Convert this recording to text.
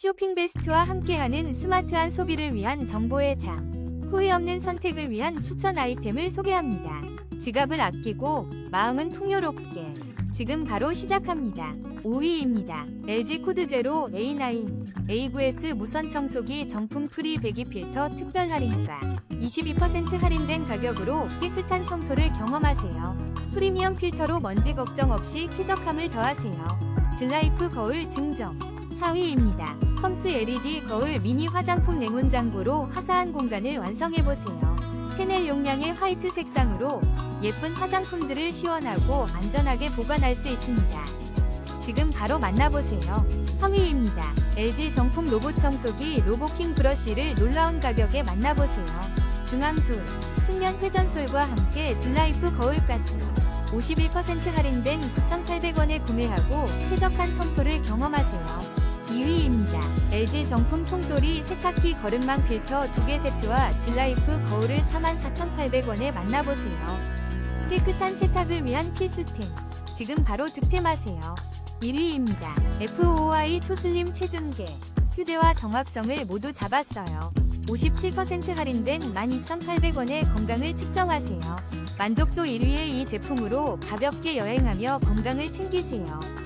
쇼핑 베스트와 함께하는 스마트한 소비를 위한 정보의 장. 후회 없는 선택을 위한 추천 아이템을 소개합니다. 지갑을 아끼고 마음은 풍요롭게. 지금 바로 시작합니다. 5위입니다. LG 코드 제로 A9 A9S 무선 청소기 정품 프리 배기 필터 특별 할인가 22% 할인된 가격으로 깨끗한 청소를 경험하세요. 프리미엄 필터로 먼지 걱정 없이 쾌적함을 더하세요. 질라이프 거울 증정 4위입니다. 펌스 LED 거울 미니 화장품 냉온장고로 화사한 공간을 완성해보세요. 테넬 용량의 화이트 색상으로 예쁜 화장품들을 시원하고 안전하게 보관할 수 있습니다. 지금 바로 만나보세요. 3위입니다. LG 정품 로봇 청소기 로보킹 브러쉬를 놀라운 가격에 만나보세요. 중앙솔, 측면 회전솔과 함께 질라이프 거울까지 51% 할인된 9,800원에 구매하고 쾌적한 청소를 경험하세요. 2위입니다. LG 정품 통돌이 세탁기 거름망 필터 2개 세트와 질라이프 거울을 44,800원에 만나보세요. 깨끗한 세탁을 위한 필수템. 지금 바로 득템하세요. 1위입니다. FOI 초슬림 체중계. 휴대와 정확성을 모두 잡았어요. 57% 할인된 12,800원에 건강을 측정하세요. 만족도 1위의 이 제품으로 가볍게 여행하며 건강을 챙기세요.